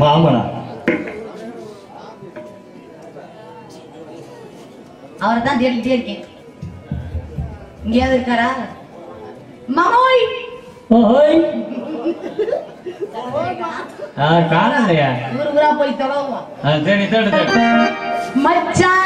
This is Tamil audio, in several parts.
மாமனை அவரை தான் தேடிக்கிட்டே இருக்கேன். இங்கேயாவது இருக்காரா? காணலையா ஊரா போய் தொலைவோம். ஆ சரி தேடு தேடு. மச்சான்!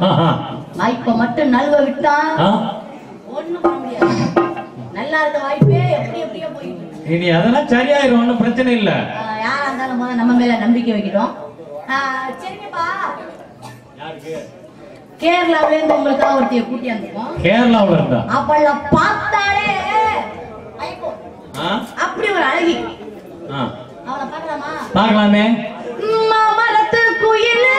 வாய்ப்பை மட்டும் நழுவ விட்டா? ஒண்ணும் பண்ண முடியாது. நல்லா இருக்க வாய்ப்பே எப்படி எப்படியோ போயிட்டு. இனி அதெல்லாம் சரியாயிரும் ஒண்ணும் பிரச்சனை இல்ல. யாரா இருந்தாலும் முதல்ல நம்ம மேல நம்பிக்கை வைக்கிறோம் சரிங்கப்பா. கேரளாவில இருந்து உங்களுக்காக ஒருத்தைய கூட்டி வந்திருக்கோம் கேரளாவுல இருந்தா? அவளை பார்த்தாலே? அப்படி ஒரு அழகி. ஆ. அவனை பார்க்கலாமா? பார்க்கலாமே. மாமரத்து குயிலு.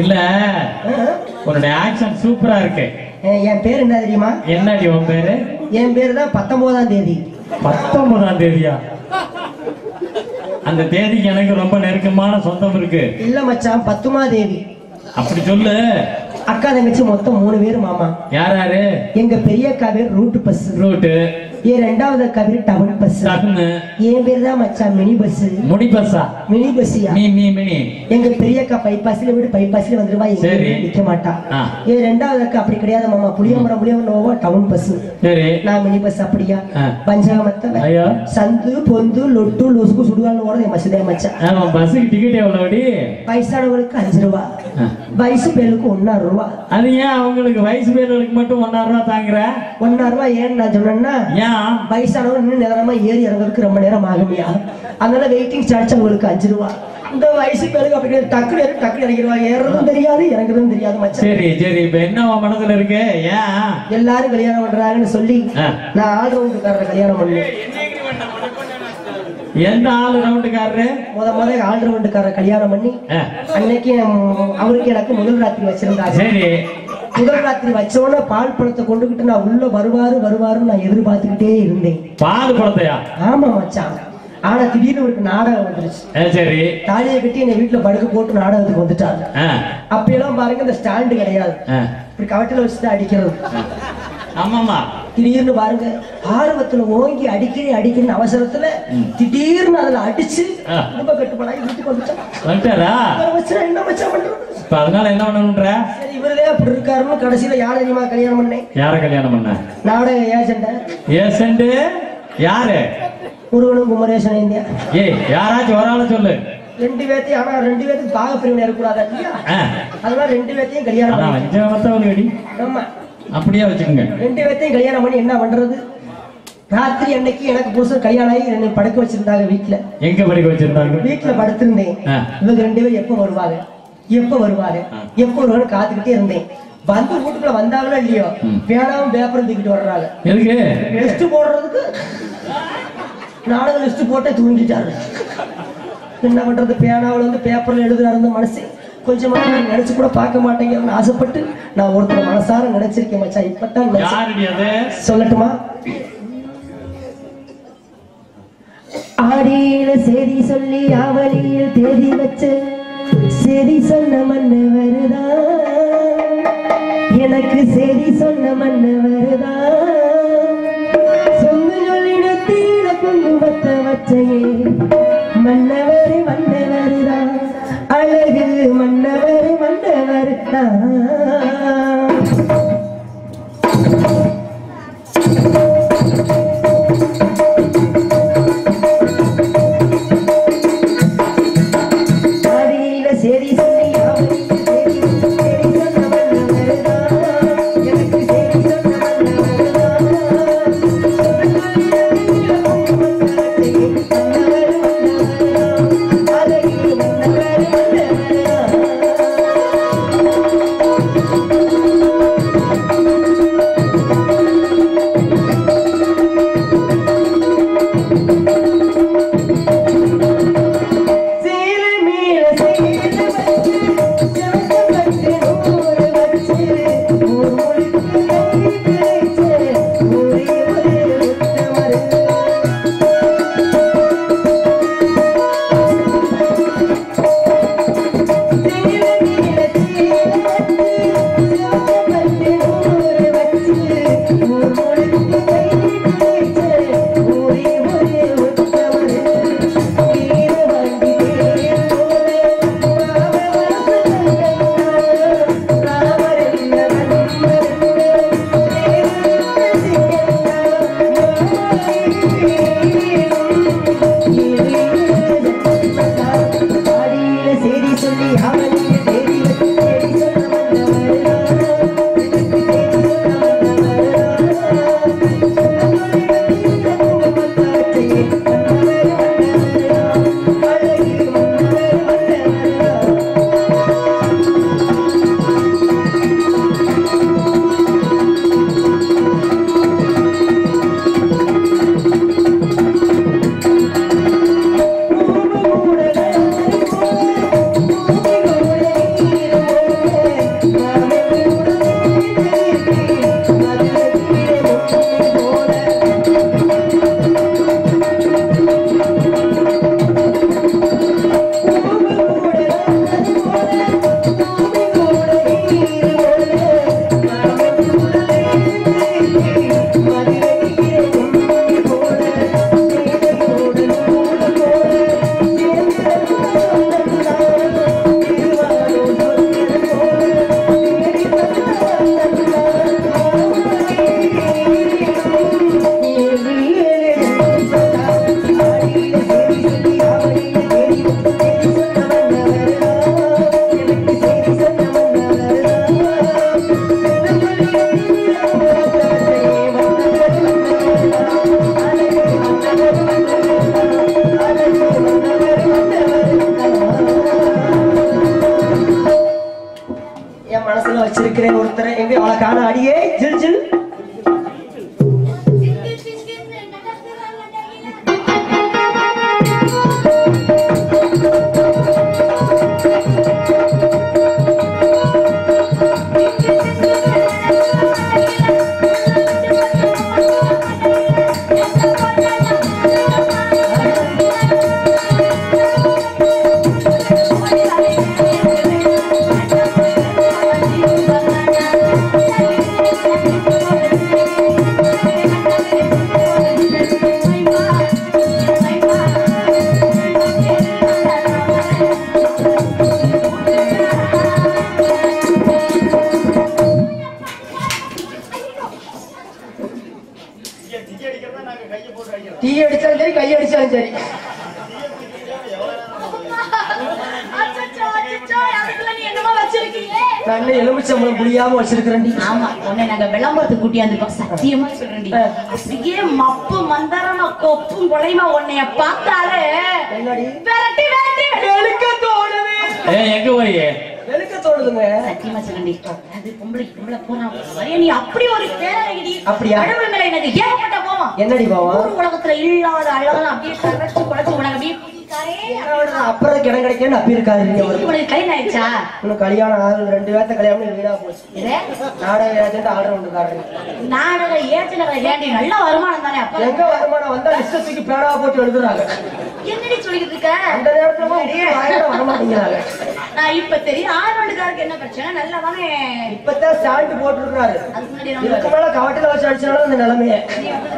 இல்ல. உன்னுடைய ஆக்ஷன் சூப்பரா இருக்கு. என் பேர் என்ன தெரியுமா? என்னடி உன் பேரு? என் பேர் தான் பத்தொன்பதாம் தேதி. பத்தொன்பதாம் தேதியா? அந்த தேதிக்கு எனக்கு ரொம்ப நெருக்கமான சொந்தம் இருக்கு. இல்ல மச்சான் பத்துமா தேவி அப்படி சொல்லு. அக்கா தங்கச்சி மொத்தம் மூணு பேர் மாமா. யார் யாரு? எங்க பெரிய அக்கா பேர் ரூட் பஸ். ரூட்டு. என் ரெண்டாவது அக்கா பேர் டவுன் பஸ் டக்குன்னு என் பேர் தான் மச்சான் மினி பஸ் முடி பஸ்ஸா மினி பஸ்யா மீ மீ மினி. எங்க பெரிய அக்கா பைபாஸ்ல விட்டு பைபாஸ்ல வந்துருவா எங்க நிக்க மாட்டா. என் ரெண்டாவது அக்கா அப்படி கிடையாது மாமா. புளியமரம் புளியமரம் டவுன் பஸ் சரி. நான் மினி பஸ் அப்படியா. பஞ்சாமத்த ஐயோ. சந்து பொந்து லொட்டு லொசுக்கு சுடுகாடு ஓடுறது என் மச்சான். ஆமா பஸ்ஸுக்கு டிக்கெட் எவ்வளோடி வயசானவங்களுக்கு அஞ்சு ரூபா. வயசு பேருக்கு ஒன்னாறு ரூபா அது ஏன் அவங்களுக்கு வயசு பேர்களுக்கு மட்டும் ஒன்னாயிரம் ரூபா தாங்குற? ஒன்னாறு ரூபா ஏன்னு நான் சொன்னேன்னா ஏன் வயசானவங்க இன்னும் நேரமா ஏறி இறங்குறதுக்கு ரொம்ப நேரம் ஆகுமையா? அதனால வெயிட்டிங் சார்ஜ் அவங்களுக்கு அஞ்சு ரூபா இந்த வயசு பேருக்கு அப்படி. டக்குனு ஏறி டக்குனு இறங்கிடுவா ஏறதும் தெரியாது இறங்குறதும் தெரியாது மச்சான். சரி சரி இப்ப என்ன மனசுல இருக்கு? ஏன்? எல்லாரும் கல்யாணம் பண்றாங்கன்னு சொல்லி. நான் ஆள் ரவுண்டுக்காரரை கல்யாணம் பண்ணேன். எந்த ஆளு ரவுண்டுக்காரரு முத முத ஆள் ரவுண்டுக்காரரை கல்யாணம் பண்ணி அன்னைக்கு அவருக்கு எனக்கு முதல் ராத்திரி வச்சிருந்தாங்க சரி. முதல் ராத்திரி வச்சோடனே பால் பழத்தை கொண்டுகிட்டு நான் உள்ள வருவாரு வருவாருன்னு நான் எதிர்பார்த்துக்கிட்டே இருந்தேன். பால் குளத்தையா ஆமா மச்சான். ஆனா திடீர்னு ஒரு நாடகம் வந்துருச்சு. சரி. தாலியை கட்டி என்னை வீட்டுல படுக்க போட்டு நாடகத்துக்கு வந்துட்டாங்க ஆ, அப்பெல்லாம் பாருங்க இந்த ஸ்டாண்டு கிடையாது. இப்படி கவட்டில வச்சுதான் அடிக்கிறது. ஆமாமா திடீர்னு பாருங்க ஆர்வத்துல ஓங்கி அடிக்கிறேன் அடிக்கிறேன் அவசரத்துல திடீர்னு அதுல அடிச்சு. ரொம்ப கட்டுப்படாய் வீட்டுக்கு வந்துட்டான். என்ன மச்சான் பண்றது? இப்ப அதனால என்ன பண்ணணுன்ற? சரி இவருதே அப்படி இருக்காருன்னு கடைசியில யார் தெரியுமா கல்யாணம் பண்ணேன் யார கல்யாணம் பண்ண? நாடக ஏஜெண்ட ஏசண்டு யாரு? முருகனும் குமரேசன் இந்தியா. ஏய் யாராச்சும் ஒரு ஆளை சொல்லு. ரெண்டு பேர்த்தையும் ஆனா ரெண்டு பேர்த்துக்கு பாக பிரிவினை இருக்கக்கூடாது அதனால ரெண்டு பேர்த்தையும் கல்யாணம் பண்ணி ஆமா. அப்படியே வச்சுக்கோங்க. ரெண்டு பேர்த்தையும் கல்யாணம் பண்ணி என்ன பண்றது? ராத்திரி அன்னைக்கு எனக்கு புருஷன் கல்யாணம் ஆகி என்னை படுக்க வச்சிருந்தாங்க வீட்டுல எங்க படிக்க வச்சிருந்தாங்க? வீட்டுல படுத்திருந்தேன். இவங்க ரெண்டு பேரும் எப்ப வருவாங்க? எப்ப வருவாங்க எப்ப வருவாங்க காத்துக்கிட்டே இருந்தேன். வந்து வீட்டுக்குள்ள வந்தாங்களோ இல்லையோ? பேனாவும் பேப்பரும் தூக்கிட்டு வர்றாங்க எதுக்கு? லிஸ்ட் போடுறதுக்கு நாடக லிஸ்ட் போட்டே தூங்கிட்டாரு. என்ன பண்றது? பேனாவில் வந்து பேப்பர்ல எழுதுறாரு அந்த மனசு. கொஞ்சமா நினைச்சு கூட பார்க்க மாட்டேங்கிறன்னு ஆசைப்பட்டு நான் ஒருத்தர் மனசார நினைச்சிருக்கேன் மச்சான். இப்பதான் சொல்லட்டுமா? ஆடியில செய்தி சொல்லி ஆவலியில் தேதி வச்ச செய்தி சொன்ன மண்ணு எனக்கு செய்தி சொன்ன மண்ணு வருதா? குங்குமத்த வச்சையே மன்னவர் மன்னவருதா? அழகு மன்னவர் மன்னவருதா? ஆடியில வச்சிருக்கிறேன் ஒருத்தரை. எங்க அவளை காண அடியே ஜில் ஜில். நான் எலுமிச்சம்பளம் புளியாம வச்சிருக்கிறேன் ஆமா உன்னை நாங்க விளம்பரத்துக்கு கூட்டியாந்துருக்கோம் சத்தியமா சொல்றேன்டி. ஆ. அப்படியே மப்பு மந்தரமா கொப்பும் கொலைமா உன்னைய பார்த்தாலே விரட்டி விரட்டி வெளுக்க தோணுது. ஏ எங்க போய் வெளுக்க தோணுதுங்க. சத்தியமா சொல்றேன்டி. அது பொம்பளை பொம்பளை போனா வரைய நீ அப்படி ஒரு பேரடி அப்படியா? கடவுள் மேல எனக்கு ஏகப்பட்ட போவோம் என்னடி பாவம் ஊர் உலகத்துல இல்லாத அழகெல்லாம் அப்படியே கரைச்சு குறைச்சு உனக்கு அப்படியே. அப்புறம் இடம் கிடைக்கன்னு அப்படி இருக்காது உனக்கு கல்யாணம் ஆயிடுச்சா? இன்னும் கல்யாணம் ஆகுது ரெண்டு பேர்த்த கல்யாணம் வீணா போச்சு. நாடக ஏஜென்ட் ஆர்டர் ஒன்று காட்டுறேன் நாடக ஏற்றங்களை ஏண்டி? நல்ல வருமானம் தானே அப்ப? எங்க வருமானம் வந்தா இஷ்டத்துக்கு பேனா போட்டு எழுதுறாங்க. என்னடி சொல்லிட்டு இருக்க? அந்த நேரத்துல வாயில வரமாட்டேங்கிறாங்க நான் இப்ப தெரியும் ஆரோண்டுக்காருக்கு என்ன பிரச்சனை? நல்லா தானே இப்பதான் ஸ்டாண்ட் போட்டுருக்காரு இதுக்கு மேல வச்சு அடிச்சனால இந்த நிலைமையே.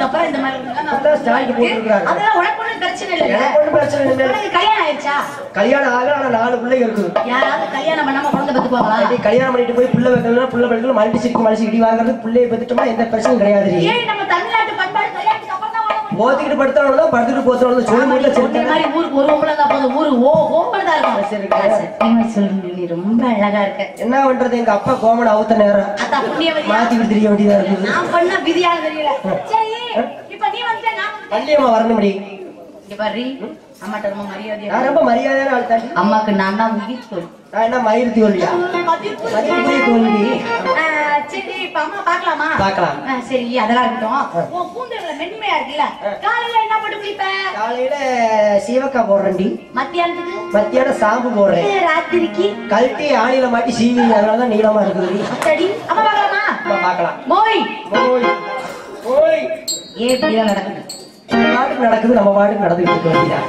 அப்புறம் இந்த மாதிரி ஸ்டாண்ட் போட்டுருக்காரு அதெல்லாம் உனக்கு ஒண்ணும் பிரச்சனை இல்லைல்ல. எனக்கு ஒண்ணும் பிரச்சனை இல்லை உனக்கு கல்யாணம் ஆயிடுச்சா? கல்யாணம் ஆக ஆனா நாலு பிள்ளைங்க இருக்குது. யாராவது கல்யாணம் பண்ணாம குழந்தை அப்படி கல்யாணம் பண்ணிட்டு போய் புள்ள வைக்கணும் புள்ள வைக்கணும் மல்டி சிரிக்கு மனுஷன் இடி வாங்குறது பிள்ளைய பெத்துட்டோம்னா எந்த பிரச்சனையும் கிடையாது. நம்ம தமிழ்நாட்டு போத்திக்கிட்டு படுத்தவங்க தான் படுத்துட்டு போத்தவங்க சொல்லி முடியல சொன்ன மாதிரி ஊருக்கு ஒரு பொம்பளை தான் போதும். ஊரு ஓ ஓம்பளை தான் இருக்கும். சரிங்க. சத்தியமா சொல்றேன் நீ ரொம்ப அழகா இருக்க. என்ன பண்றது? எங்க அப்பா கோமன் அவுத்த நேரம் மாத்திக்கிட்டு தெரிய வேண்டியதா இருக்குது. நான் பண்ண விதியாக தெரியல. சரி இப்ப நீ வந்து நான் பள்ளியம்மா வரணும் முடி இங்க பாரு. அம்மாட்ட ரொம்ப மரியாதையா நான் ரொம்ப மரியாதையான ஆள் தாண்டி. அம்மாக்கு நான் தான் உயிர் சொல் நான் என்ன மயிர்த்தி ஒல்லியா மதிப்புரிய தோல்வி. சரி அம்மா பாக்கலாமா பார்க்கலாம். ஆ, சரி அதெல்லாம் இருக்கட்டும். உன் கூந்தல்ல மென்மையா இருக்குல்ல? காலையில என்ன போட்டு குளிப்ப? காலையில சீவக்காய் போடுறேன்டி. மத்தியானத்துக்கு? மத்தியானம் சாம்பு போடுறேன். ராத்திரிக்கு? கழட்டி ஆணியில மாட்டி சீவி அதனாலதான் நீளமா இருக்குது. அத்தடி அம்மா பாக்கலாமா நம்ம பார்க்கலாம். மோய். ஓய் ஓய் ஏன் இப்படிதான் நடக்குது? நம்ம பாட்டுக்கு நடக்குது நம்ம பாட்டுக்கு நடந்துட்டு இருக்க வேண்டியதா